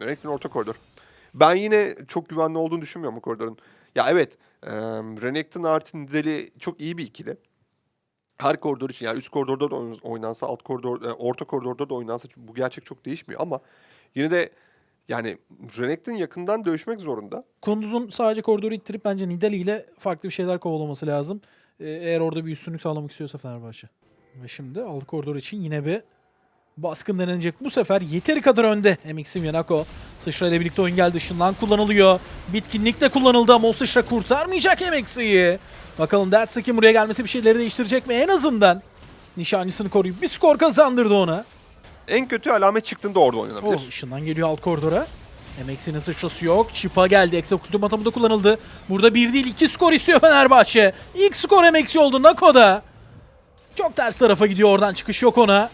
Renekton orta koridor. Ben yine çok güvenli olduğunu düşünmüyorum bu koridorun. Ya evet, e, Renekton artı Nidali çok iyi bir ikili. Her koridor için yani üst koridorda da oyn- oynansa, alt koridor, e, orta koridorda da oynansa bu gerçek çok değişmiyor ama yine de yani Renekton yakından dövüşmek zorunda. Kunduz'un sadece koridoru ittirip bence Nidali ile farklı bir şeyler kovalaması lazım. Ee, eğer orada bir üstünlük sağlamak istiyorsa Fenerbahçe. Ve şimdi alt koridor için yine bir baskın denenecek. Bu sefer yeteri kadar önde MX'in Yanako. Sıçra ile birlikte oyun geldi. Işınlan kullanılıyor. Bitkinlik de kullanıldı ama o sıçra kurtarmayacak MX'i. Bakalım Datsuki buraya gelmesi bir şeyleri değiştirecek mi? En azından nişancısını koruyup bir skor kazandırdı ona. En kötü alamet çıktığında orada oynanabilir. Oh, ışından geliyor alt koridora. MX'in sıçrası yok. Çipa geldi. Executive atamı da kullanıldı. Burada bir değil iki skor istiyor Fenerbahçe. İlk skor MX oldu Nako'da. Çok ters tarafa gidiyor oradan çıkış yok ona.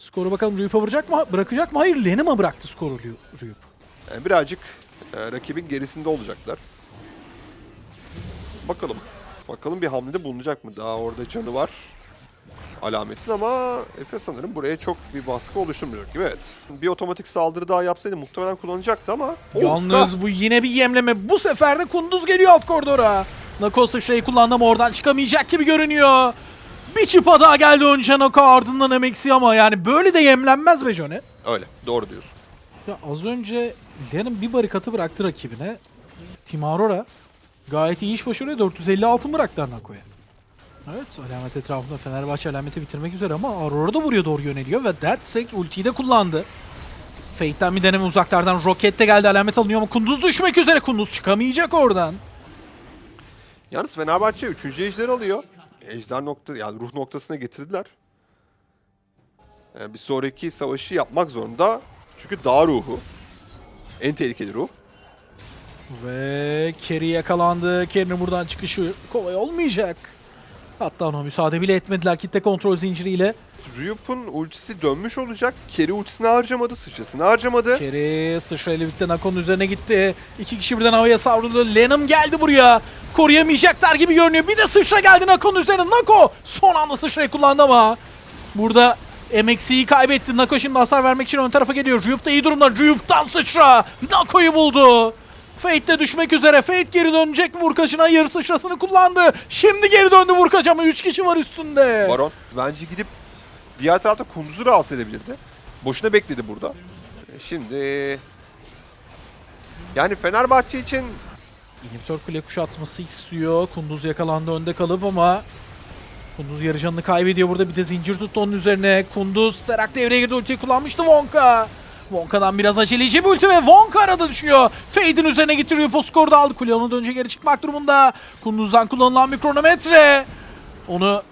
Skoru bakalım Rüyup'a vuracak mı? Bırakacak mı? Hayır Lenim'a bıraktı skoru Rüy- Rüyup. Yani birazcık e, rakibin gerisinde olacaklar. Bakalım. Bakalım bir hamlede bulunacak mı? Daha orada canı var. Alametin ama Efe sanırım buraya çok bir baskı oluşturmayacak gibi. Evet. Bir otomatik saldırı daha yapsaydı muhtemelen kullanacaktı ama. Yalnız bu yine bir yemleme. Bu sefer de Kunduz geliyor alt koridora. Nako sıçrayı kullandı ama oradan çıkamayacak gibi görünüyor. Bir çıpa daha geldi önce Nako ardından MX'i ama yani böyle de yemlenmez be Johnny. Ska. Öyle. Doğru diyorsun. Ya az önce Lennon bir barikatı bıraktı rakibine. Team Aurora gayet iyi iş başarıyor. 450 altın bıraktılar Nako'ya. Evet alamet etrafında Fenerbahçe alameti bitirmek üzere ama Aurora da buraya doğru yöneliyor ve Datsek ultiyi de kullandı. Fate'den bir deneme uzaklardan roket de geldi alamet alınıyor ama Kunduz düşmek üzere Kunduz çıkamayacak oradan. Yalnız Fenerbahçe 3. ejder alıyor. Ejder nokta yani ruh noktasına getirdiler. Yani bir sonraki savaşı yapmak zorunda. Çünkü dağ ruhu. En tehlikeli ruh. Ve Kerry yakalandı. Kerry'nin buradan çıkışı kolay olmayacak. Hatta ona müsaade bile etmediler kitle kontrol zinciriyle. Ryup'un ultisi dönmüş olacak. Keri ultisini harcamadı, sıçrasını harcamadı. Kerry sıçra ile birlikte Nako'nun üzerine gitti. İki kişi birden havaya savruldu. Lenham geldi buraya. Koruyamayacaklar gibi görünüyor. Bir de sıçra geldi Nako'nun üzerine. Nako son anda sıçrayı kullandı ama burada MXC'yi kaybetti. Nako şimdi hasar vermek için ön tarafa geliyor. Ryup da iyi durumda. Ryup'tan sıçra. Nako'yu buldu. Fate de düşmek üzere. Fate geri dönecek Vurkaç'ın? Hayır sıçrasını kullandı. Şimdi geri döndü Vurkaç ama 3 kişi var üstünde. Baron bence gidip diğer tarafta Kunduz'u rahatsız edebilirdi. Boşuna bekledi burada. E, Şimdi yani Fenerbahçe için İnhibitör kule kuşatması istiyor. Kunduz yakalandı önde kalıp ama Kunduz yarı canını kaybediyor burada. Bir de zincir tuttu onun üzerine. Kunduz Sterak devreye girdi. Ultiyi kullanmıştı Wonka. Wonka'dan biraz aceleci bir ulti ve Wonka arada düşüyor. Fade'in üzerine getiriyor. Po skoru da aldı. Kule ona dönünce geri çıkmak durumunda. Kunduz'dan kullanılan bir kronometre. Onu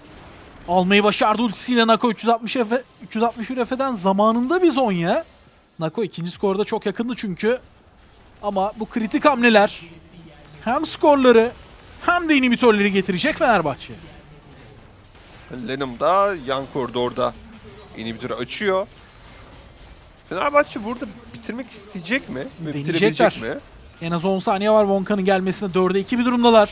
almayı başardı ultisiyle Nako 360 Efe, 361 Efe'den zamanında bir Zonya. Nako ikinci skorda çok yakındı çünkü. Ama bu kritik hamleler hem skorları hem de inhibitörleri getirecek Fenerbahçe. Lenham da yan koridorda inhibitörü açıyor. Fenerbahçe burada bitirmek isteyecek mi? Deneyecekler. bitirebilecek mi? En az 10 saniye var Wonka'nın gelmesine. 4'e 2 bir durumdalar.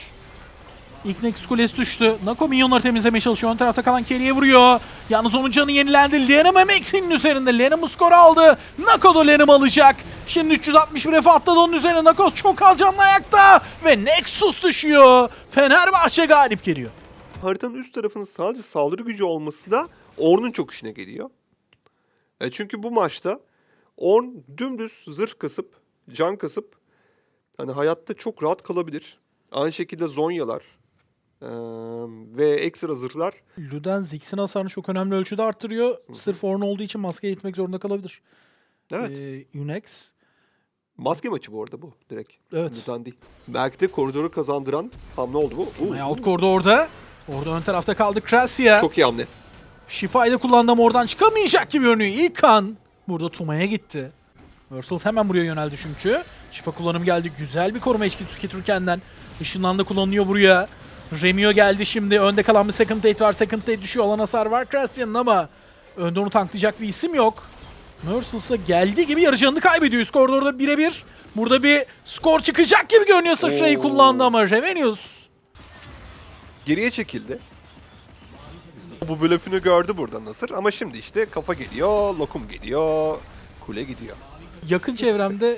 İlk Nexus kulesi düştü. Nako minyonları temizlemeye çalışıyor. Ön tarafta kalan Kerry'e vuruyor. Yalnız onun canı yenilendi. Lenham MX'in üzerinde. Lenham skoru aldı. Nako da Lenham alacak. Şimdi 361 F atladı onun üzerine. Nako çok az canlı ayakta. Ve Nexus düşüyor. Fenerbahçe galip geliyor. Haritanın üst tarafının sadece saldırı gücü olması da Ornn'un çok işine geliyor. E çünkü bu maçta Ornn dümdüz zırh kasıp, can kasıp hani hayatta çok rahat kalabilir. Aynı şekilde Zonyalar ve ekstra zırhlar Luden Ziggs'in hasarını çok önemli ölçüde arttırıyor. Sırf Ornn olduğu için maske gitmek zorunda kalabilir. Evet. Ee, Unex. Maske maçı bu arada bu direkt. Evet. Mutant değil. Belki de koridoru kazandıran hamle oldu bu. Ay, alt koridor orada. Orada ön tarafta kaldı Krasya. Çok iyi hamle. Şifayı da kullandı ama oradan çıkamayacak gibi görünüyor. İlk kan burada Tuma'ya gitti. Versals hemen buraya yöneldi çünkü. Şifa kullanımı geldi. Güzel bir koruma eşkisi Türken'den. Işınlan da kullanılıyor buraya. Remio geldi şimdi. Önde kalan bir Second Date var. Second Date düşüyor. Alan hasar var Krasya'nın ama önde onu tanklayacak bir isim yok. Merciless'a geldiği gibi yarı canını kaybediyor. Üst koridorda birebir. Burada bir skor çıkacak gibi görünüyor. Sıçrayı kullandı ama Revenius. Geriye çekildi. Bu blöfünü gördü burada Nasır ama şimdi işte kafa geliyor, lokum geliyor, kule gidiyor. yakın çevremde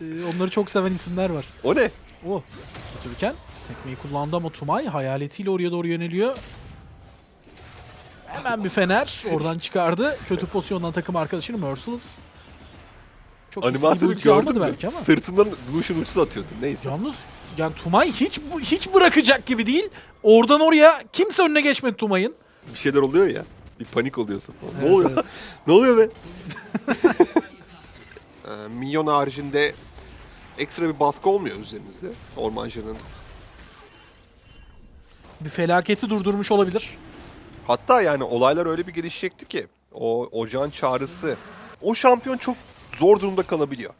e, onları çok seven isimler var. O ne? O. Türken tekmeyi kullandı ama Tumay hayaletiyle oraya doğru yöneliyor. Hemen bir fener oradan çıkardı. Kötü pozisyondan takım arkadaşını Merciless. Çok Animasyonu mü? belki ama. Sırtından Lucian ultisi atıyordu. Neyse. Yalnız yani Tumay hiç hiç bırakacak gibi değil. Oradan oraya kimse önüne geçmedi Tumay'ın. Bir şeyler oluyor ya. Bir panik oluyorsun. ne Evet, oluyor? evet. ne oluyor be? Ee, Minyon haricinde ekstra bir baskı olmuyor üzerinizde. Ormancının. Bir felaketi durdurmuş olabilir. Hatta yani olaylar öyle bir gelişecekti ki o ocağın çağrısı. O şampiyon çok zor durumda kalabiliyor.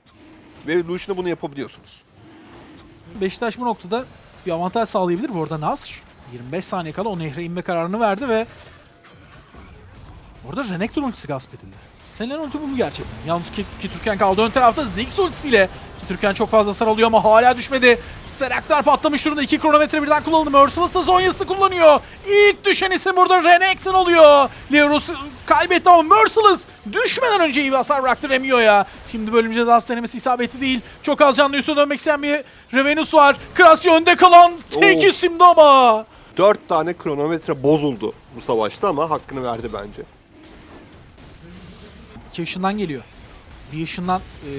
Ve Lucian'a bunu yapabiliyorsunuz. Beşiktaş bu noktada bir avantaj sağlayabilir. Bu arada Nasr 25 saniye kala o nehre inme kararını verdi ve orada Renekton ultisi gasp edildi. Selen ulti bu mu gerçekten? Yalnız Ki- Kitürken kaldı ön tarafta Ziggs ultisiyle. Kitürken çok fazla hasar alıyor ama hala düşmedi. Seraktar patlamış durumda. 2 kronometre birden kullanıldı. Merciless da Zonya'sı kullanıyor. İlk düşen isim burada Renekton oluyor. Leros kaybetti ama Merciless düşmeden önce iyi bir hasar bıraktı Remio'ya. Şimdi bölüm cezası denemesi isabetli değil. Çok az canlı üstüne dönmek isteyen bir Revenus var. Krasya önde kalan tek Oo. isimdi ama. Dört tane kronometre bozuldu bu savaşta ama hakkını verdi bence. İki ışından geliyor. Bir ışından e,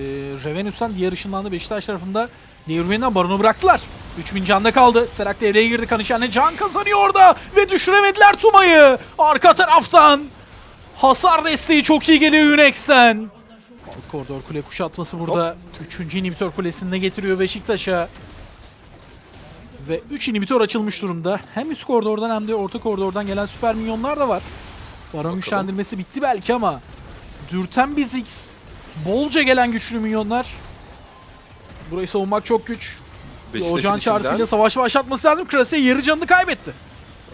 Revenus'tan diğer ışından da Beşiktaş tarafında Leyrüven'den Baron'u bıraktılar. 3000 canda kaldı. Serak devreye girdi. Kanışan'la can kazanıyor orada. Ve düşüremediler Tuma'yı. Arka taraftan. Hasar desteği çok iyi geliyor Unex'ten. Koridor kule kuşatması burada. 3. inhibitor kulesinde getiriyor Beşiktaş'a. Ve 3 inhibitor açılmış durumda. Hem üst koridordan hem de orta koridordan gelen süper minyonlar da var. Baron güçlendirmesi bitti belki ama dürten bir Ziggs. Bolca gelen güçlü minyonlar. Burayı savunmak çok güç. Beşiktaş'ın Ocağın içinden- çağrısıyla savaş başlatması lazım. Krasiye yarı canını kaybetti.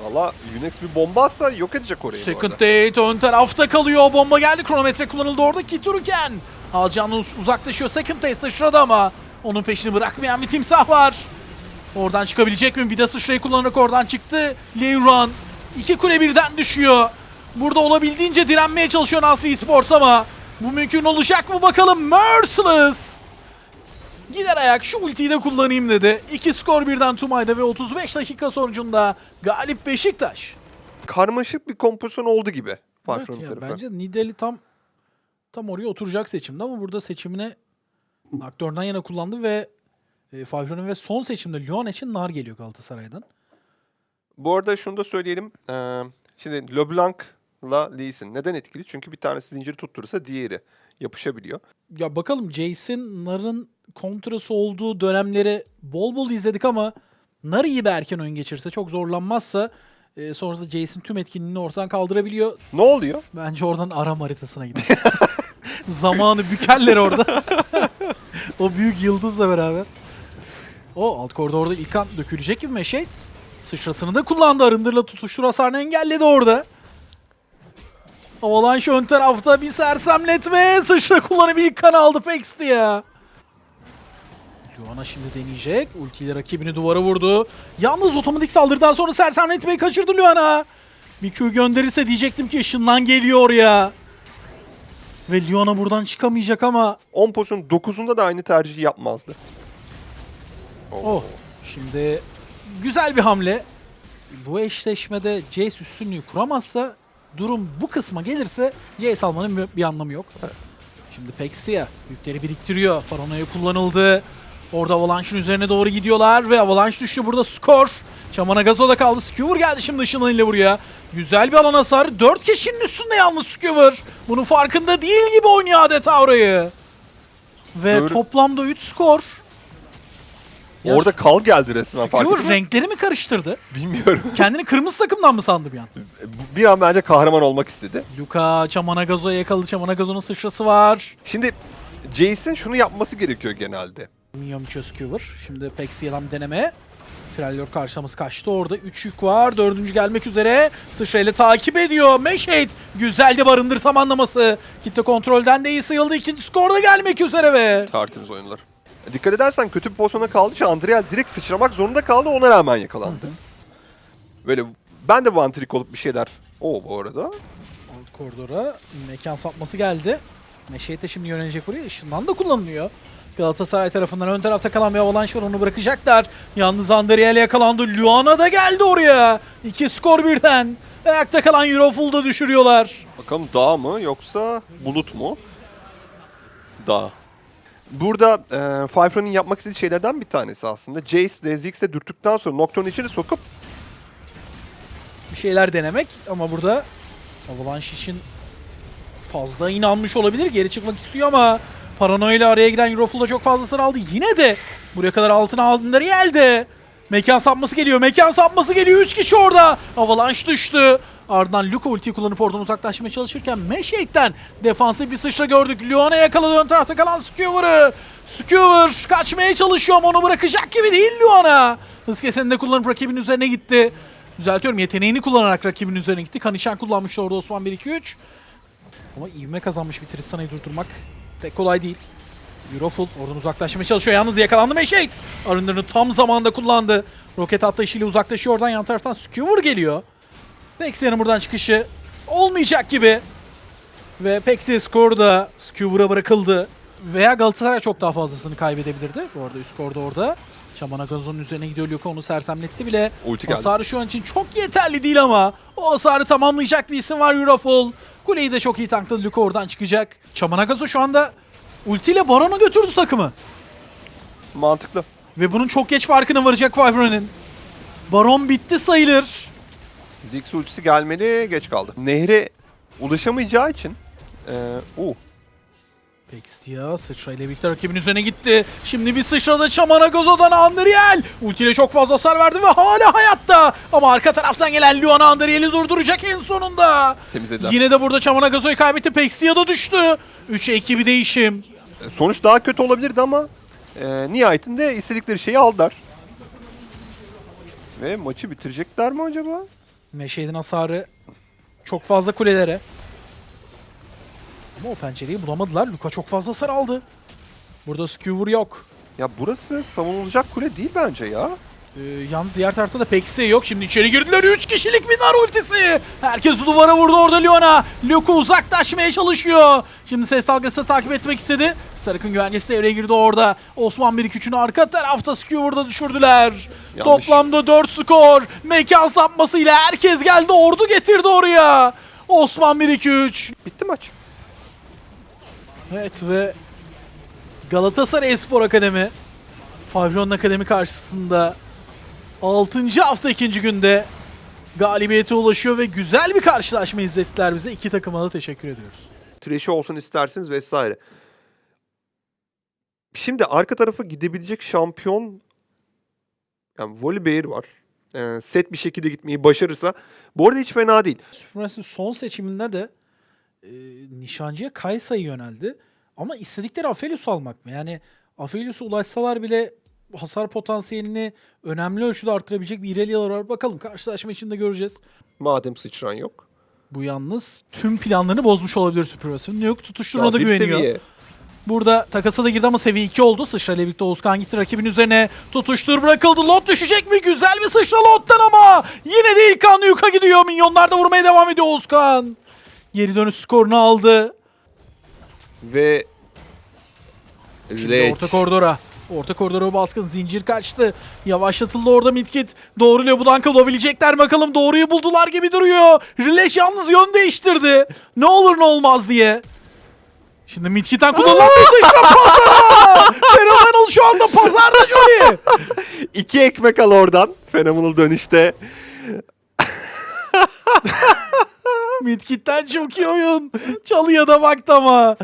Valla Unex bir bomba atsa yok edecek orayı bu Second arada. date ön tarafta kalıyor. Bomba geldi. Kronometre kullanıldı orada. Kituruken. Alcan'la uz- uzaklaşıyor. Second date sıçradı ama onun peşini bırakmayan bir timsah var. Oradan çıkabilecek mi? Bir de sıçrayı kullanarak oradan çıktı. Leyron. iki kule birden düşüyor. Burada olabildiğince direnmeye çalışıyor Nasri Esports ama bu mümkün olacak mı bakalım. Merciless. Gider ayak şu ultiyi de kullanayım dedi. İki skor birden Tumay'da ve 35 dakika sonucunda galip Beşiktaş. Karmaşık bir kompozisyon oldu gibi. Evet ya, tarafı. bence Nidali tam tam oraya oturacak seçimde ama burada seçimine aktörden yana kullandı ve e, Favre'nin ve son seçimde Lyon için nar geliyor Galatasaray'dan. Bu arada şunu da söyleyelim. Ee, şimdi LeBlanc'la Lee Sin neden etkili? Çünkü bir tanesi zinciri tutturursa diğeri yapışabiliyor. Ya bakalım Jason Nar'ın kontrası olduğu dönemleri bol bol izledik ama Nar iyi bir erken oyun geçirse çok zorlanmazsa e, sonrasında Jason tüm etkinliğini ortadan kaldırabiliyor. Ne oluyor? Bence oradan Aram haritasına gider. Zamanı bükerler orada. o büyük yıldızla beraber. O alt koridorda İlkan dökülecek gibi Meşet. Sıçrasını da kullandı. Arındır'la tutuştur hasarını engelledi orada. Avalanche ön tarafta bir sersemletme. Sıçra kullanıp İlkan aldı Pex'ti ya. Joanna şimdi deneyecek. Ultiyle rakibini duvara vurdu. Yalnız otomatik saldırıdan sonra sersemletmeyi kaçırdı Luana. Q gönderirse diyecektim ki ışından geliyor ya. Ve Lyon'a buradan çıkamayacak ama 10 pozisyon 9'unda da aynı tercihi yapmazdı. oh. Şimdi güzel bir hamle. Bu eşleşmede Jace üstünlüğü kuramazsa durum bu kısma gelirse Jace almanın bir- bir anlamı yok. Şimdi Pextia yükleri biriktiriyor. Paranoya kullanıldı. Orada Avalanche'ın üzerine doğru gidiyorlar ve Avalanche düştü burada skor. Çamana Gazo'da kaldı. Skewer geldi şimdi ışınlarıyla buraya. Güzel bir alan hasarı. 4 kişinin üstünde yalnız Skewer. Bunun farkında değil gibi oynuyor adeta orayı. Ve Doğru. toplamda 3 skor. Ya Orada kal geldi resmen fark ettin mi? renkleri mi karıştırdı? Bilmiyorum. Kendini kırmızı takımdan mı sandı bir an? bir an bence kahraman olmak istedi. Luka Çamanagazo'ya yakaladı. Çamanagazo'nun sıçrası var. Şimdi Jace'in şunu yapması gerekiyor genelde. Minyon içiyor Skewer. Şimdi Pexia'dan deneme. Freljord karşılaması kaçtı orada. 3 yük var. Dördüncü gelmek üzere. Sıçrayla takip ediyor. Meşhate. Güzel de barındır zamanlaması. Kitle kontrolden de iyi sıyrıldı. İkinci skor da gelmek üzere ve. Tertemiz oyunlar. Dikkat edersen kötü bir pozisyona kaldığı için Andriel direkt sıçramak zorunda kaldı. Ona rağmen yakalandı. Böyle ben de vantrik olup bir şeyler. O bu arada. Alt koridora mekan sapması geldi. Meşehit de şimdi yönelecek buraya. Işından da kullanılıyor. Galatasaray tarafından ön tarafta kalan bir avalanş var onu bırakacaklar. Yalnız Andriel yakalandı. Luana da geldi oraya. İki skor birden. Ayakta kalan Euroful da düşürüyorlar. Bakalım dağ mı yoksa bulut mu? Dağ. Burada e, Fifron'un yapmak istediği şeylerden bir tanesi aslında. Jace de Ziggs'e dürttükten sonra Nocturne'u içeri sokup bir şeyler denemek ama burada Avalanche için fazla inanmış olabilir. Geri çıkmak istiyor ama Paranoia ile araya giren Euroful da çok fazla sıra aldı. Yine de buraya kadar altına aldığında Riel'de. Mekan sapması geliyor. Mekan sapması geliyor. 3 kişi orada. Avalanche düştü. Ardından Luka ultiyi kullanıp oradan uzaklaşmaya çalışırken Meshake'den defansif bir sıçra gördük. Luana yakaladı ön tarafta kalan Skewer'ı. Skewer kaçmaya çalışıyor ama onu bırakacak gibi değil Luana. Hız keseninde kullanıp rakibin üzerine gitti. Düzeltiyorum yeteneğini kullanarak rakibin üzerine gitti. Kanişan kullanmıştı orada Osman 1-2-3. Ama ivme kazanmış bir Tristana'yı durdurmak pek kolay değil. Euroful oradan uzaklaşmaya çalışıyor. Yalnız yakalandı Meşeit. Arındırını tam zamanda kullandı. Roket atlayışıyla uzaklaşıyor. Oradan yan taraftan Skewer geliyor. Pexia'nın buradan çıkışı olmayacak gibi. Ve Pexia skoru da Skewer'a bırakıldı. Veya Galatasaray çok daha fazlasını kaybedebilirdi. Bu arada üst korda orada. Çamanagazon'un üzerine gidiyor Luka onu sersemletti bile. ulti geldi. Hasarı şu an için çok yeterli değil ama o hasarı tamamlayacak bir isim var Euroful. Kuleyi de çok iyi tankladı. Luka oradan çıkacak. Çamanagazo şu anda ultiyle Baron'a götürdü takımı. mantıklı. Ve bunun çok geç farkına varacak Fiveron'un. Baron bitti sayılır. Ziggs ultisi gelmeli geç kaldı. Nehre ulaşamayacağı için e, uh, Pextia sıçrayla birlikte rakibin üzerine gitti. Şimdi bir sıçradı Çamanagoz'dan Andriel. Ultiyle çok fazla hasar verdi ve hala hayatta. Ama arka taraftan gelen Luan Andriel'i durduracak en sonunda. temizlediler. Yine de burada Çamanagoz'u kaybetti. Pexia da düştü. 3'e 2 bir değişim. E, Sonuç daha kötü olabilirdi ama e, nihayetinde istedikleri şeyi aldılar. Ve maçı bitirecekler mi acaba? Meşehid'in hasarı çok fazla kulelere. Ama o pencereyi bulamadılar. Luka çok fazla hasar aldı. Burada skewer yok. Ya burası savunulacak kule değil bence ya. Ee, yalnız diğer tarafta da Pexi yok. Şimdi içeri girdiler. 3 kişilik bir nar ultisi. Herkes duvara vurdu orada Leona. Luka uzaklaşmaya çalışıyor. Şimdi ses dalgası takip etmek istedi. Sarık'ın güvencesi devreye girdi orada. Osman 1-2-3'ünü arka tarafta Skewer'da düşürdüler. Yanlış. Toplamda 4 skor. Mekan sapmasıyla herkes geldi. Ordu getirdi oraya. Osman 1-2-3. Bitti maç. Evet ve Galatasaray Espor Akademi Favron Akademi karşısında 6. hafta ikinci günde galibiyete ulaşıyor ve güzel bir karşılaşma izlettiler bize. İki takıma da teşekkür ediyoruz. Trash'i olsun istersiniz vesaire. Şimdi arka tarafa gidebilecek şampiyon yani Volibear var. Ee, set bir şekilde gitmeyi başarırsa bu arada hiç fena değil. Süpermassive son seçiminde de e, nişancıya Kaysa'yı yöneldi. Ama istedikleri Aphelios almak mı? Yani Aphelios'a ulaşsalar bile hasar potansiyelini önemli ölçüde artırabilecek bir Irelia'lar var. Bakalım karşılaşma içinde göreceğiz. Madem sıçran yok. Bu yalnız tüm planlarını bozmuş olabilir Supermassive. Nuke tutuşturuna da güveniyor. seviye. Burada takasa da girdi ama seviye 2 oldu. Sıçra ile birlikte Oğuzkan gitti rakibin üzerine. Tutuştur bırakıldı. Lot düşecek mi? Güzel bir sıçra Lot'tan ama. Yine de ilk kan Nuke'a gidiyor. Minyonlar da vurmaya devam ediyor Oğuzkan. Geri dönüş skorunu aldı. Ve Şimdi Red. orta koridora. Orta koridora baskın zincir kaçtı. Yavaşlatıldı orada Midkit. Doğru Lebudank'ı bulabilecekler bakalım. Doğruyu buldular gibi duruyor. Rileş yalnız yön değiştirdi. Ne olur ne olmaz diye. Şimdi Midkit'ten kullanılan bir sıçra pazara. Fenomenal şu anda pazarda Johnny. İki ekmek al oradan. Phenomenal dönüşte. Midkit'ten çok iyi oyun. Çalıya da baktı ama.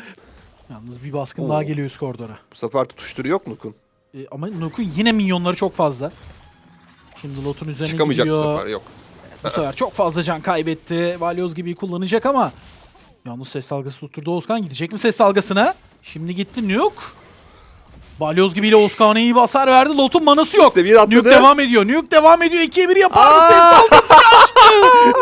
Yalnız bir baskın daha geliyor üst koridora. Bu sefer tutuşturu yok Nukun. E, ama Nuke'un yine minyonları çok fazla. Şimdi Lot'un üzerine Çıkamayacak bu gidiyor. sefer yok. Bu sefer çok fazla can kaybetti. Valyoz gibi kullanacak ama yalnız ses dalgası tutturdu Oğuzkan. Gidecek mi ses dalgasına? Şimdi gitti Nuke. Balyoz gibiyle Oğuzkan'a iyi bir hasar verdi. Lot'un manası yok. Seviye atladı. Nuke devam ediyor. Nuke devam ediyor. 2'ye 1 yapar mı? Dalgası kaçtı.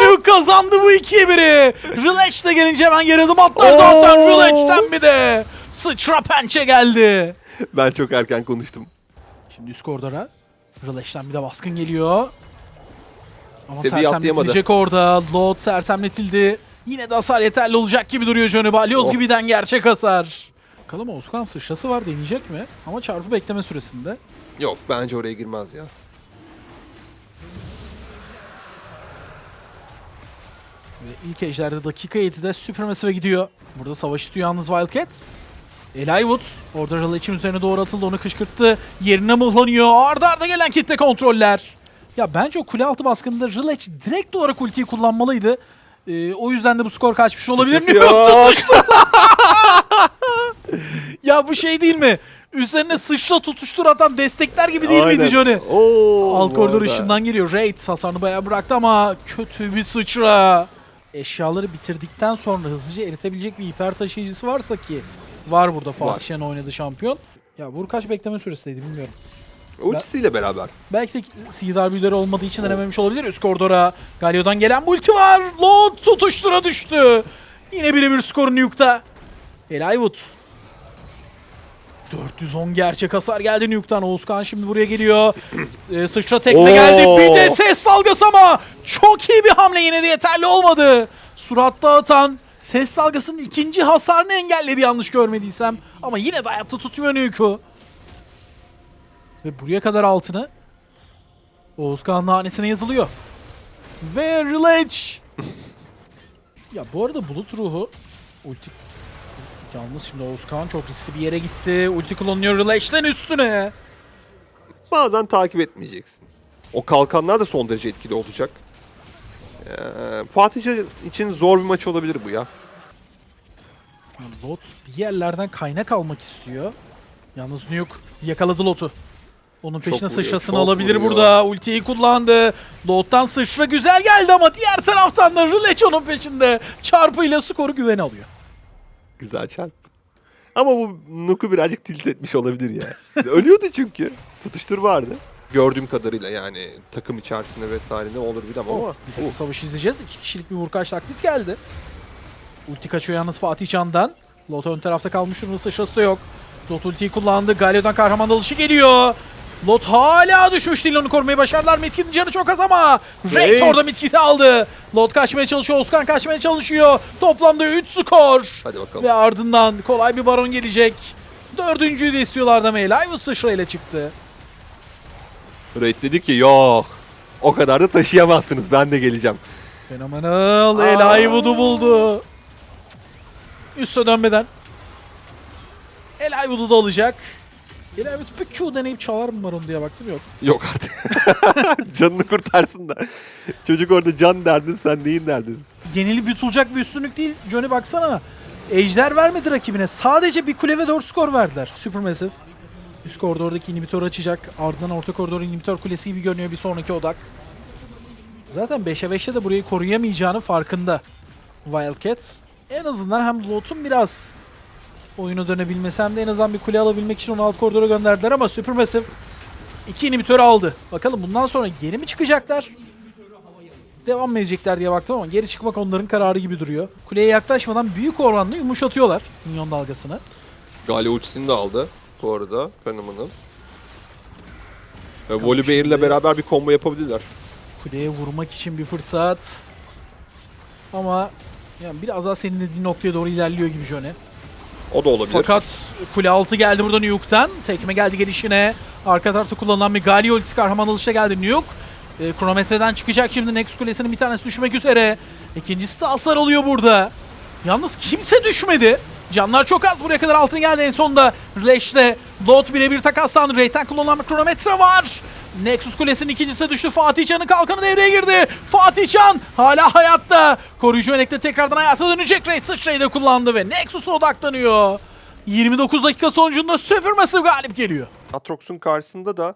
Nuke kazandı bu 2'ye 1'i. Relax de gelince hemen geri adım atlar zaten. Relax'ten bir de. Sıçra pençe geldi. Ben çok erken konuştum. Şimdi üst koridora. Relax'ten bir de baskın geliyor. Ama Seviye sersemletilecek orada. Lot sersemletildi. Yine de hasar yeterli olacak gibi duruyor Johnny Balyoz Oh. gibiden gerçek hasar. Bakalım Oğuzkan sıçrası var deneyecek mi? Ama çarpı bekleme süresinde. Yok bence oraya girmez ya. Ve ilk ejderde dakika 7'de Supermassive'e gidiyor. Burada savaş istiyor yalnız Wildcats. Eli Wood orada Raleigh üzerine doğru atıldı onu kışkırttı. Yerine mıhlanıyor. Arda arda gelen kitle kontroller. Ya bence o kule altı baskınında Raleigh direkt olarak ultiyi kullanmalıydı. Ee, o yüzden de bu skor kaçmış olabilir mi? Yok. ya bu şey değil mi? Üzerine sıçra tutuştur atan destekler gibi değil miydi Aynen. Johnny? Oo, Alt koridor ışından geliyor. Raid hasarını bayağı bıraktı ama kötü bir sıçra. Eşyaları bitirdikten sonra hızlıca eritebilecek bir hiper taşıyıcısı varsa ki var burada. Fatih Şen oynadı şampiyon. Ya vur kaç bekleme süresiydi bilmiyorum. Ultisiyle beraber. Belki de büyüleri olmadığı için denememiş olabilir. Üst koridora Galio'dan gelen bu ulti var. Lord tutuştura düştü. Yine birebir skor Nuke'da. Eli Wood. 410 gerçek hasar geldi Nuke'dan. Oğuzkan şimdi buraya geliyor. Ee, sıçra tekme Oo. geldi. Bir de ses dalgası ama çok iyi bir hamle yine de yeterli olmadı. Suratta atan ses dalgasının ikinci hasarını engelledi yanlış görmediysem. Ama yine de hayatta tutuyor Nuke'u. Ve buraya kadar altını Oğuzkan'ın hanesine yazılıyor. Ve Relage. ya bu arada Bulut Ruhu ulti Yalnız şimdi Oğuzkan çok riskli bir yere gitti. Ulti kullanıyor Relage'den üstüne. Bazen takip etmeyeceksin. O kalkanlar da son derece etkili olacak. Ee, Fatih için zor bir maç olabilir bu ya. Lot bir yerlerden kaynak almak istiyor. Yalnız Nuke yakaladı Lot'u. Onun peşine sıçrasını alabilir vuruyor. burada. Ultiyi kullandı. Lot'tan sıçra güzel geldi ama diğer taraftan da Relage onun peşinde. Çarpıyla skoru güvene alıyor. Güzel çarp. Ama bu Nuku birazcık tilt etmiş olabilir ya. Ölüyordu çünkü. Tutuştur vardı. Gördüğüm kadarıyla yani takım içerisinde vesaire ne olur bilemem ama. Oh, bir takım savaşı izleyeceğiz. İki kişilik bir vurkaç taklit geldi. Ulti kaçıyor yalnız Fatih Can'dan. Lot ön tarafta kalmış durumda sıçrası da yok. Lot ultiyi kullandı. Galio'dan kahraman dalışı geliyor. Lot hala düşmüş değil onu korumayı başardılar. Midkit'in canı çok az ama Raid. orada Midkit'i aldı. Lot kaçmaya çalışıyor. Oskan kaçmaya çalışıyor. Toplamda 3 skor. Hadi bakalım. Ve ardından kolay bir baron gelecek. Dördüncüyü de istiyorlardı ama Elias sıçrayla çıktı. Raid dedi ki yok. O kadar da taşıyamazsınız. Ben de geleceğim. Fenomenal. Wood'u buldu. Üste dönmeden. Wood'u da alacak. Eli Wood bir Q deneyip çalar mı Baron diye baktım yok. Yok artık. Canını kurtarsın da. Çocuk orada can derdin sen neyin derdin? Yenilip yutulacak bir üstünlük değil. Johnny baksana. Ejder vermedi rakibine. Sadece bir kule ve 4 skor verdiler. Supermassive. Üst koridordaki inhibitör açacak. Ardından orta koridor inhibitör kulesi gibi görünüyor bir sonraki odak. Zaten 5'e 5'te de burayı koruyamayacağının farkında. Wildcats. En azından hem Lot'un biraz oyunu dönebilmesi hem de en azından bir kule alabilmek için onu alt koridora gönderdiler ama Supermassive iki inhibitör aldı. Bakalım bundan sonra geri mi çıkacaklar? Devam mı edecekler diye baktım ama geri çıkmak onların kararı gibi duruyor. Kuleye yaklaşmadan büyük oranla yumuşatıyorlar minyon dalgasını. Gali ultisini de aldı bu arada Phenomenal. Ve Bakalım Volibear ile beraber bir combo yapabilirler. Kuleye vurmak için bir fırsat. Ama yani biraz daha senin dediğin noktaya doğru ilerliyor gibi Johnny. O da olabilir. Fakat kule altı geldi burada Nuke'dan. Tekme geldi gelişine. Arka tarafta kullanılan bir Galio ultisi kahraman alışa geldi Nuke. E, kronometreden çıkacak şimdi Nex kulesinin bir tanesi düşmek üzere. İkincisi de hasar alıyor burada. Yalnız kimse düşmedi. Canlar çok az buraya kadar altın geldi en sonunda. Leş'te Lot birebir takaslandı. Raid'den kullanılan bir kronometre var. Nexus Kulesi'nin ikincisi düştü. Fatih Can'ın kalkanı devreye girdi. Fatih Can hala hayatta. Koruyucu melekte tekrardan hayata dönecek. Raid sıçrayı da kullandı ve Nexus'a odaklanıyor. 29 dakika sonucunda Supermassive galip geliyor. Atrox'un karşısında da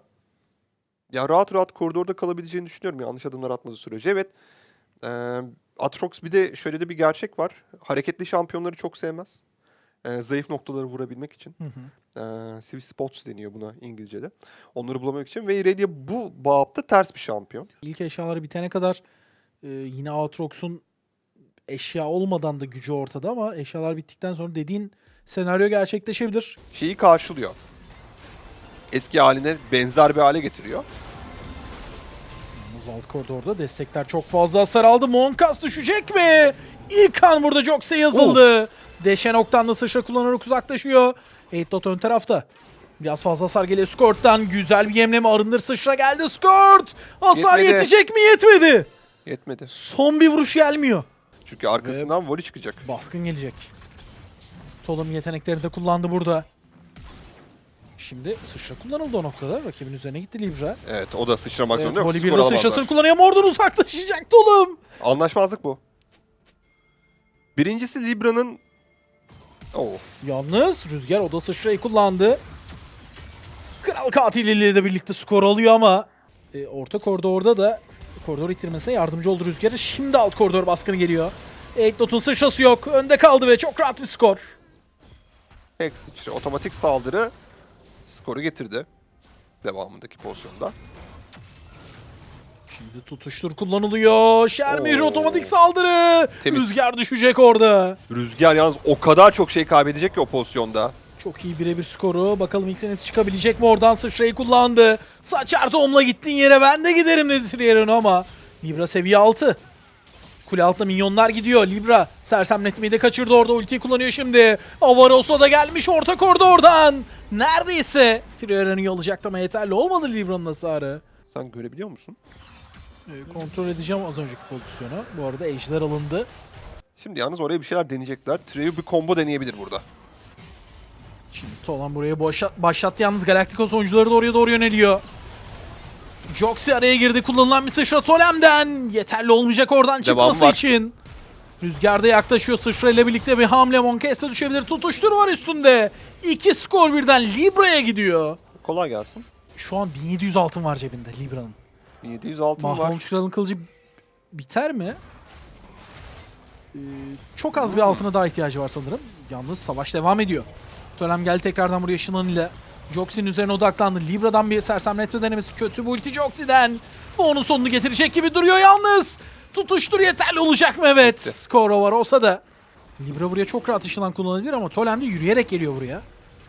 ya rahat rahat koridorda kalabileceğini düşünüyorum yanlış adımlar atmadığı sürece. Evet. Ee, Atrox bir de şöyle de bir gerçek var. Hareketli şampiyonları çok sevmez. Ee, zayıf noktaları vurabilmek için. Ee, Swiss spots deniyor buna İngilizce'de. Onları bulamak için. Ve Irelia bu bağıpta ters bir şampiyon. İlk eşyaları bitene kadar e, yine Aatrox'un eşya olmadan da gücü ortada ama eşyalar bittikten sonra dediğin senaryo gerçekleşebilir. Şeyi karşılıyor. Eski haline benzer bir hale getiriyor. Yalnız alt koridorda destekler çok fazla hasar aldı. Monkas düşecek mi? İlk kan burada Jox'e yazıldı. Deşenok'tan da sıçra kullanarak uzaklaşıyor. Eiddot ön tarafta. Biraz fazla hasar geliyor Skort'tan. Güzel bir yemleme arındır sıçra geldi Skort. Hasar Yetmedi. yetecek mi? Yetmedi. Yetmedi. Son bir vuruş gelmiyor. Çünkü arkasından volley çıkacak. Baskın gelecek. Tolum yeteneklerini de kullandı burada. Şimdi sıçra kullanıldı o noktada. Rakibin üzerine gitti Libra. Evet o da sıçramak Evet, zorunda yoksa Voli bir skor de alamazlar. sıçrasını kullanıyor. Mordor uzaklaşacak Tolum. Anlaşmazlık bu. Birincisi Libra'nın... Oo. Yalnız Rüzgar o da sıçrayı kullandı. Kral katiliyle de birlikte skor alıyor ama e, orta koridorda da koridor ittirmesine yardımcı oldu Rüzgar'a. Şimdi alt koridor baskını geliyor. Eiddot'un sıçrası yok. Önde kaldı ve çok rahat bir skor. Tek sıçra otomatik saldırı skoru getirdi. Devamındaki pozisyonda. Şimdi tutuştur kullanılıyor. Şermihir otomatik saldırı. Temiz. Rüzgar düşecek orada. Rüzgar yalnız o kadar çok şey kaybedecek ki o pozisyonda. Çok iyi birebir skoru. Bakalım Xenes çıkabilecek mi oradan sıçrayı kullandı. Saçar tohumla gittin yere ben de giderim dedi Trier'in ama. Libra seviye 6. Kule altında minyonlar gidiyor. Libra sersemletmeyi de kaçırdı orada. Ultiyi kullanıyor şimdi. Avaroso da gelmiş orta koridordan. Neredeyse Trier'in alacaktı ama yeterli olmadı Libra'nın hasarı. Sen görebiliyor musun? Ee, Kontrol edeceğim az önceki pozisyonu. Bu arada ejder alındı. Şimdi yalnız oraya bir şeyler deneyecekler. Treyu bir combo deneyebilir burada. Şimdi Tolan buraya başlat, başlattı yalnız Galacticos oyuncuları da oraya doğru yöneliyor. Joxy araya girdi. Kullanılan bir sıçra Tolem'den. Yeterli olmayacak oradan çıkması için. Rüzgarda yaklaşıyor. Sıçra ile birlikte bir hamle Monkes'e düşebilir. Tutuştur var üstünde. İki skor birden Libra'ya gidiyor. Kolay gelsin. Şu an 1700 altın var cebinde Libra'nın. 700 altın var. Mahvolmuş Kral'ın kılıcı biter mi? Ee, çok az bir altına daha ihtiyacı var sanırım. Yalnız savaş devam ediyor. Tolem geldi tekrardan buraya Şınan ile. Joxy'nin üzerine odaklandı. Libra'dan bir sersemletme denemesi kötü bu ulti Joxy'den. Bu onun sonunu getirecek gibi duruyor yalnız. Tutuştur yeterli olacak mı? Evet. Bitti. Skoro var olsa da. Libra buraya çok rahat ışından kullanılabilir ama Tolem de yürüyerek geliyor buraya.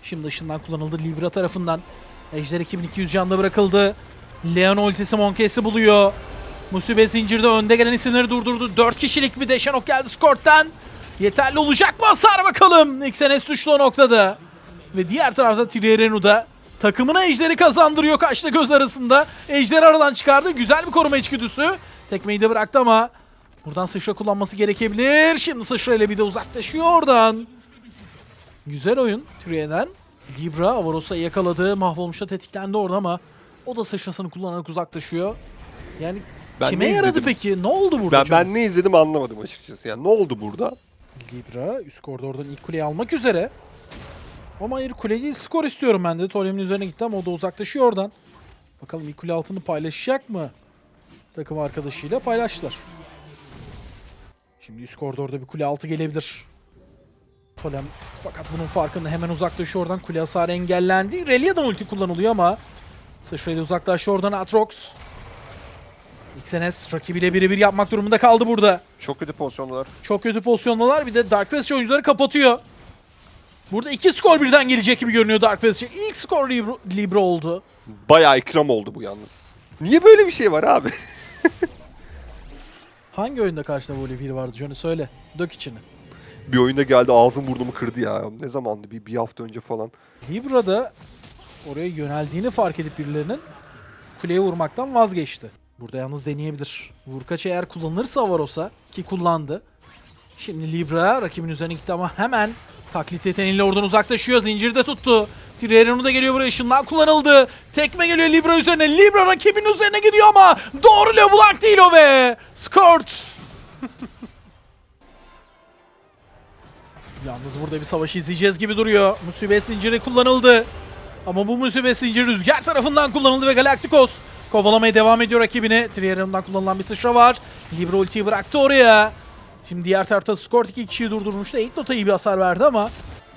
Şimdi ışından kullanıldı Libra tarafından. Ejder 2200 canda bırakıldı. Leon ultisi Monkes'i buluyor. Musibet zincirde önde gelen isimleri durdurdu. 4 kişilik bir Deşanok geldi Skort'tan. Yeterli olacak mı hasar bakalım. XNS düştü o noktada. Ve diğer tarafta Trierenu da takımına Ejder'i kazandırıyor kaçta göz arasında. Ejder aradan çıkardı. Güzel bir koruma içgüdüsü. Tekmeyi de bıraktı ama buradan sıçra kullanması gerekebilir. Şimdi sıçra ile bir de uzaklaşıyor oradan. Güzel oyun Trier'den. Libra Avaros'a yakaladı. Mahvolmuşa tetiklendi orada ama o da sıçrasını kullanarak uzaklaşıyor. Yani Ben kime yaradı izledim? peki? Ne oldu burada? Ben, ben ne izledim anlamadım açıkçası. Yani ne oldu burada? Libra üst koridordan ilk kuleyi almak üzere. Ama hayır kule değil skor istiyorum ben de. Tolem'in üzerine gitti ama o da uzaklaşıyor oradan. Bakalım ilk kule altını paylaşacak mı? Takım arkadaşıyla paylaştılar. Şimdi üst koridorda bir kule altı gelebilir. Tolem fakat bunun farkında hemen uzaklaşıyor oradan. Kule hasarı engellendi. Relia'dan ulti kullanılıyor ama sıçrayla uzaklaştı oradan Atrox. XNS rakibiyle birebir yapmak durumunda kaldı burada. Çok kötü pozisyondalar. Çok kötü pozisyondalar. Bir de Dark Passage oyuncuları kapatıyor. Burada iki skor birden gelecek gibi görünüyor Dark Passage. İlk skor Libra, Libra oldu. Bayağı ikram oldu bu yalnız. Niye böyle bir şey var abi? Hangi oyunda karşıda böyle biri vardı Johnny söyle. Dök içini. bir oyunda geldi ağzım burnumu kırdı ya. Ne zamandı? Bir, bir hafta önce falan. Libra da oraya yöneldiğini fark edip birilerinin kuleye vurmaktan vazgeçti. Burada yalnız deneyebilir. Vurkaç eğer kullanırsa Avaros'a ki kullandı. Şimdi Libra rakibin üzerine gitti ama hemen taklit yeteneğiyle oradan uzaklaşıyor. Zincirde tuttu. Tirerenu da geliyor buraya ışınlan kullanıldı. Tekme geliyor Libra üzerine. Libra rakibin üzerine gidiyor ama doğru LeBlanc değil o ve Skort. Yalnız burada bir savaş izleyeceğiz gibi duruyor. Musibet zinciri kullanıldı. Ama bu musibet zinciri rüzgar tarafından kullanıldı ve Galacticos kovalamaya devam ediyor rakibini. Trierum'dan kullanılan bir sıçra var. Libra ultiyi bıraktı oraya. Şimdi diğer tarafta Skort iki kişiyi durdurmuştu. Eiddot'a iyi bir hasar verdi ama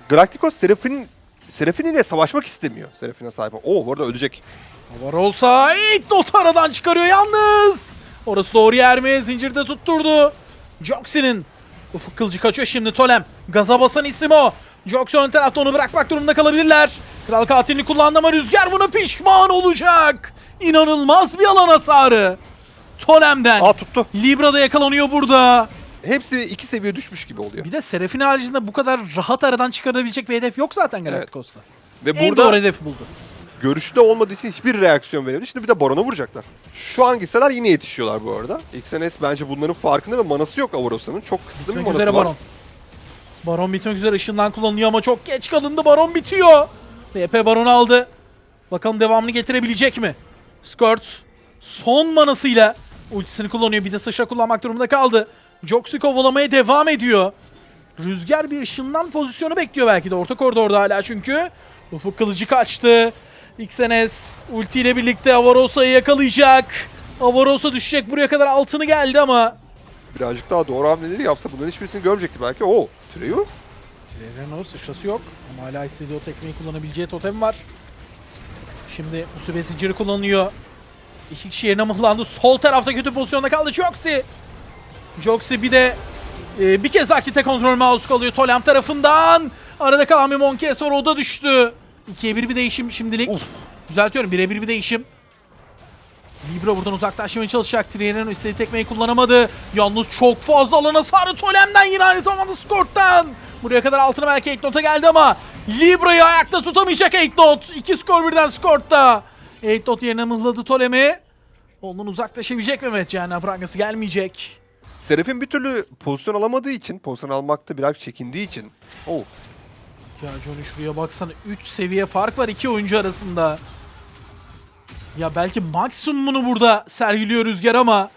Galacticos Serafin Serafin ile savaşmak istemiyor. Serafin'e sahip. Oo bu arada ölecek. var olsa Eiddot aradan çıkarıyor yalnız. Orası doğru yer mi? Zincirde tutturdu. Joxy'nin ufuk kılıcı kaçıyor şimdi Tolem. Gaza basan isim o. Joxy ön tarafta onu bırakmak durumunda kalabilirler. Kral katilini kullandı ama Rüzgar buna pişman olacak. İnanılmaz bir alan hasarı. Tolem'den. Aa tuttu. Libra da yakalanıyor burada. hepsi iki seviye düşmüş gibi oluyor. Bir de Serafin haricinde bu kadar rahat aradan çıkarabilecek bir hedef yok zaten Galacticos'ta. Ve En burada doğru hedefi buldu. görüşte olmadığı için hiçbir reaksiyon veremedi. Şimdi bir de Baron'a vuracaklar. Şu an gitseler yine yetişiyorlar bu arada. XNS bence bunların farkında ve manası yok Avarosa'nın. Çok kısıtlı bir Bitmek manası üzere var. Baron. Baron bitmek üzere ışından kullanılıyor ama çok geç kalındı. Baron bitiyor. VP Baron'u aldı. Bakalım devamını getirebilecek mi? Skurt son manasıyla ultisini kullanıyor. Bir de sıçra kullanmak durumunda kaldı. Joxy kovalamaya devam ediyor. Rüzgar bir ışından pozisyonu bekliyor belki de. Orta koridorda hala çünkü. Ufuk kılıcı kaçtı. XNS ultiyle birlikte Avarosa'yı yakalayacak. Avarosa düşecek. Buraya kadar altını geldi ama Birazcık daha doğru hamleleri yapsa bunların hiçbirisini görmeyecekti belki. Oo, Treyu. Renault sıçrası yok. Ama hala istediği o tekmeyi kullanabileceği totem var. Şimdi Musube zinciri kullanıyor. İki kişi yerine mıhlandı. Sol tarafta kötü pozisyonda kaldı Joxy. Joxy bir de e, bir kez daha kitle kontrol mouse kalıyor Tolem tarafından. Arada kalan bir Monkey var o da düştü. 2'ye 1 bir değişim şimdilik. Uf. Düzeltiyorum 1'e 1 bir değişim. Libra buradan uzaklaşmaya çalışacak. Trier'in istediği tekmeyi kullanamadı. Yalnız çok fazla alan hasarı Tolem'den yine aynı zamanda Skort'tan. Buraya kadar altına belki Eignot'a geldi ama Libra'yı ayakta tutamayacak Eignot. İki skor birden Skort'ta. Eignot yerine mızladı Tolem'i. Ondan uzaklaşabilecek Mehmet Cehennem prangası gelmeyecek. Serafin bir türlü pozisyon alamadığı için, pozisyon almakta biraz çekindiği için. Oo, Ya Johnny şuraya baksana 3 seviye fark var iki oyuncu arasında. Ya belki maksimumunu burada sergiliyor Rüzgar ama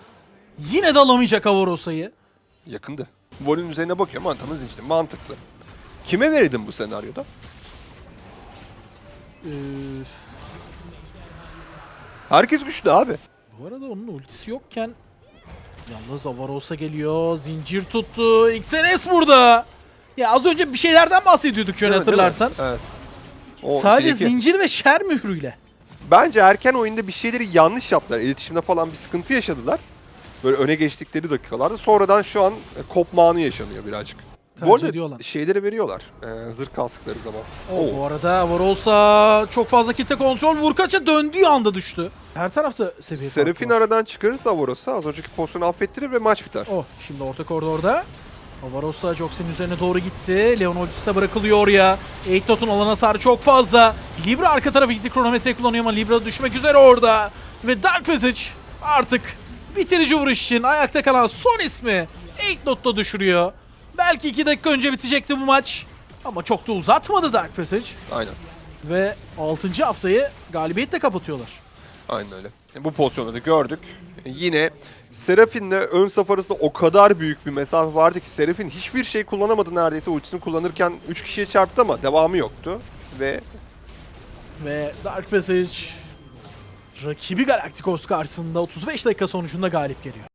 yine de alamayacak Avarosa'yı. yakındı. Vol'ün üzerine bakıyor mantamın zinciri. Mantıklı. Kime verirdin bu senaryoda? Ee, Herkes güçlü abi. bu arada onun ultisi yokken yalnız Avarosa geliyor. Zincir tuttu. XNS burada. Ya az önce bir şeylerden bahsediyorduk şöyle Değil hatırlarsan. Evet. O Sadece iki- zincir ve şer mührüyle. Bence erken oyunda bir şeyleri yanlış yaptılar. İletişimde falan bir sıkıntı yaşadılar. Böyle öne geçtikleri dakikalarda. Sonradan şu an e, kopma anı yaşanıyor birazcık. Tercih bu arada ediyorlar. şeyleri veriyorlar. E, zırh kastıkları zaman. O, Oo. bu arada Avarosa çok fazla kitle kontrol vurkaça döndüğü anda düştü. Her tarafta seviye Serafin aradan çıkarırsa Avoros'a az önceki pozisyonu affettirir ve maç biter. Oh şimdi orta koridorda. Avarosa Jox'in üzerine doğru gitti. Leon ultisi de bırakılıyor oraya. Eiktot'un alan hasarı çok fazla. Libra arka tarafa gitti. Kronometre kullanıyor ama Libra düşmek üzere orada. Ve Dark Passage artık bitirici vuruş için ayakta kalan son ismi Eiktot'ta düşürüyor. Belki 2 dakika önce bitecekti bu maç. Ama çok da uzatmadı Dark Passage. Aynen. Ve 6. haftayı galibiyetle kapatıyorlar. Aynen öyle. E, Bu pozisyonda da gördük. E, Yine Serafin'le ön saf arasında o kadar büyük bir mesafe vardı ki Serafin hiçbir şey kullanamadı neredeyse. Ultisini kullanırken 3 kişiye çarptı ama devamı yoktu. Ve Ve Dark Passage rakibi Galacticos karşısında 35 dakika sonucunda galip geliyor.